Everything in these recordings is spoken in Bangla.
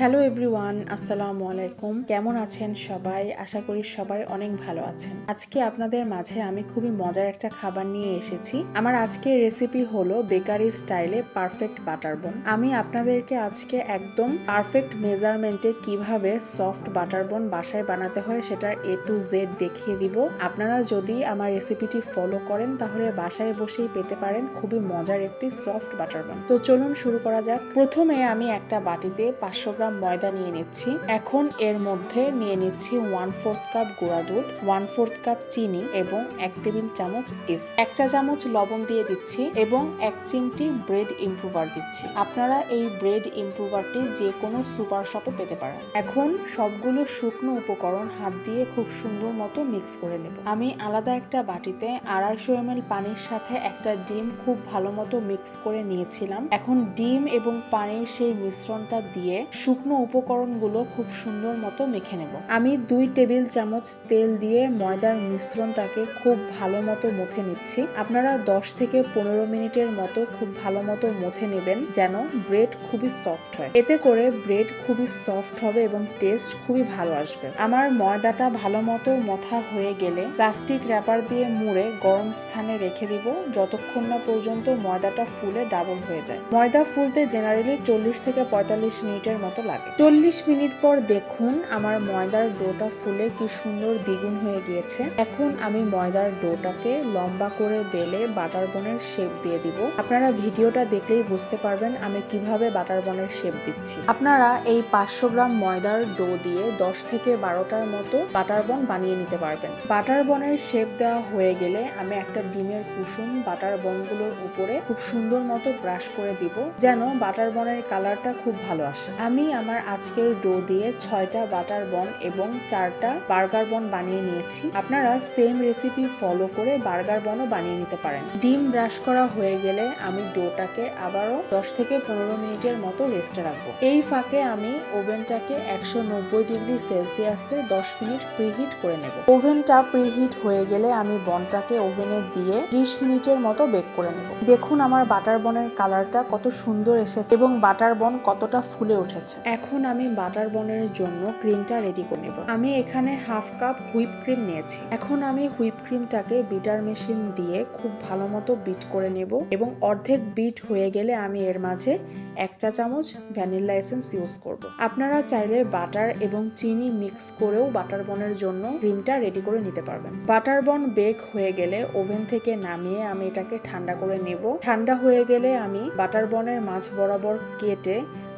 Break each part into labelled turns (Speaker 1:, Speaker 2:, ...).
Speaker 1: হ্যালো এভরিওয়ান আসসালামু আলাইকুম কেমন আছেন সবাই? আশা করি সবাই অনেক ভালো আছেন। আজকে আপনাদের মাঝে আমি খুবই মজার একটা খাবার নিয়ে এসেছি। আমার আজকের রেসিপি হলো বেকারি স্টাইলে পারফেক্ট বাটার বোন আমি আপনাদেরকে আজকে একদম পারফেক্ট মেজারমেন্টে কীভাবে সফট বাটার বোন বাসায় বানাতে হয় সেটার এ টু জেড দেখিয়ে দিব। আপনারা যদি আমার রেসিপিটি ফলো করেন, তাহলে বাসায় বসেই পেতে পারেন খুবই মজার একটি সফট বাটার বোন তো চলুন শুরু করা যাক। প্রথমে আমি একটা বাটিতে পাঁচশো গ্রাম ময়দা নিয়ে নিচ্ছি। এখন এর মধ্যে নিয়ে নিচ্ছি ওয়ান ফোর্থ কাপ গুঁড়া দুধ ওয়ান ফোর্থ কাপ চিনি এবং এক টেবিল চামচ ইস এক চা চামচ লবণ দিয়ে দিচ্ছি এবং এক চিমটি ব্রেড ইমপ্রুভার দিচ্ছি। আপনারা এই ব্রেড ইমপ্রুভারটি যে কোনো সুপার শপে পেতে পারেন। এখন সবগুলো শুকনো উপকরণ হাত দিয়ে খুব সুন্দর মতো মিক্স করে নেব। আমি আলাদা একটা বাটিতে আড়াইশো এম পানির সাথে একটা ডিম খুব ভালো মতো মিক্স করে নিয়েছিলাম। এখন ডিম এবং পানির সেই মিশ্রণটা দিয়ে শুকনো উপকরণগুলো খুব সুন্দর মতো মেখে নেব। আমি দুই টেবিল চামচ তেল দিয়ে ময়দার মিশ্রণটাকে খুব ভালো মতো মথে নিচ্ছি। আপনারা দশ থেকে পনেরো মিনিটের মতো খুব ভালো মতো মথে নেবেন যেন ব্রেড খুবই সফট হয়। এতে করে ব্রেড খুবই সফট হবে এবং টেস্ট খুবই ভালো আসবে। আমার ময়দাটা ভালো মতো মথা হয়ে গেলে প্লাস্টিক র্যাপার দিয়ে মুড়ে গরম স্থানে রেখে দিব। যতক্ষণ না পর্যন্ত ময়দাটা ফুলে ডাবল হয়ে যায়। ময়দা ফুলতে জেনারেলি চল্লিশ থেকে পঁয়তাল্লিশ মিনিটের মতো লাগে। চল্লিশ মিনিট পর দেখুন আমার ময়দার ডোটা ফুলে কি সুন্দর দ্বিগুণ হয়ে গিয়েছে। এখন আমি ময়দার ডোটাকে লম্বা করে বেলে বাটার বনের শেপ দিয়ে দিব। আপনারা ভিডিওটা দেখলেই বুঝতে পারবেন আমি কীভাবে বাটার বনের শেপ দিচ্ছি। আপনারা এই পাঁচশো গ্রাম ময়দার ডো দিয়ে দশ থেকে বারোটার মতো বাটার বন বানিয়ে নিতে পারবেন। বাটার বনের শেপ দেওয়া হয়ে গেলে আমি একটা ডিমের কুসুম বাটার বনগুলোর উপরে খুব সুন্দর মতো ব্রাশ করে দিব, যেন বাটার বনের কালারটা খুব ভালো আসে। আমি আমার আজকের ডো দিয়ে ছয়টা বাটার বন এবং চারটা বার্গার বন বানিয়ে নিয়েছি। আপনারা সেম রেসিপি ফলো করে বার্গার বনও বানিয়ে নিতে পারেন। ডিম ব্রাশ করা হয়ে গেলে আমি ডোটাকে আবারও দশ থেকে পনেরো মিনিটের মতো রেস্টে রাখব। এই ফাঁকে আমি ওভেনটাকে একশো নব্বই ডিগ্রি সেলসিয়াসে দশ মিনিট প্রিহিট করে নেব। ওভেনটা প্রিহিট হয়ে গেলে আমি বনটাকে ওভেনে দিয়ে ত্রিশ মিনিটের মতো বেক করে নেব। দেখুন আমার বাটার বনের কালারটা কত সুন্দর এসেছে এবং বাটার বন কতটা ফুলে উঠেছে। এখন আমি বাটার বনের জন্য ক্রিমটা রেডি করে নেব। আমি এখানে হাফ কাপ হুইপ ক্রিম নিয়েছি। এখন আমি হুইপ ক্রিমটাকে বিটার মেশিন দিয়ে খুব ভালো মতো বিট করে নেব এবং অর্ধেক বিট হয়ে গেলে আমি এর মাঝে এক চা চামচ ভ্যানিলা এসেন্স ইউজ করব। আপনারা চাইলে বাটার এবং চিনি মিক্স করেও বাটার বনের জন্য ক্রিমটা রেডি করে নিতে পারবেন। বাটার বন বেক হয়ে গেলে ওভেন থেকে নামিয়ে আমি এটাকে ঠান্ডা করে নেব। ঠান্ডা হয়ে গেলে আমি বাটার বনের মাছ বরাবর কেটে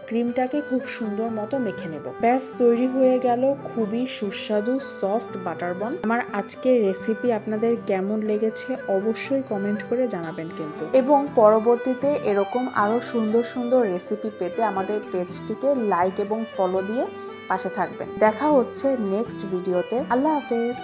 Speaker 1: ক্রিমটাকে খুব সুন্দর মতো মেখে নেব। ব্যাস, তৈরি হয়ে গেল খুবই সুস্বাদু সফট বাটার বন। আমার আজকের রেসিপি আপনাদের কেমন লেগেছে অবশ্যই কমেন্ট করে জানাবেন কিন্তু। এবং পরবর্তীতে এরকম আরও সুন্দর সুন্দর রেসিপি পেতে আমাদের পেজটিকে লাইক এবং ফলো দিয়ে পাশে থাকবেন। দেখা হচ্ছে নেক্সট ভিডিওতে আল্লাহ হাফেজ।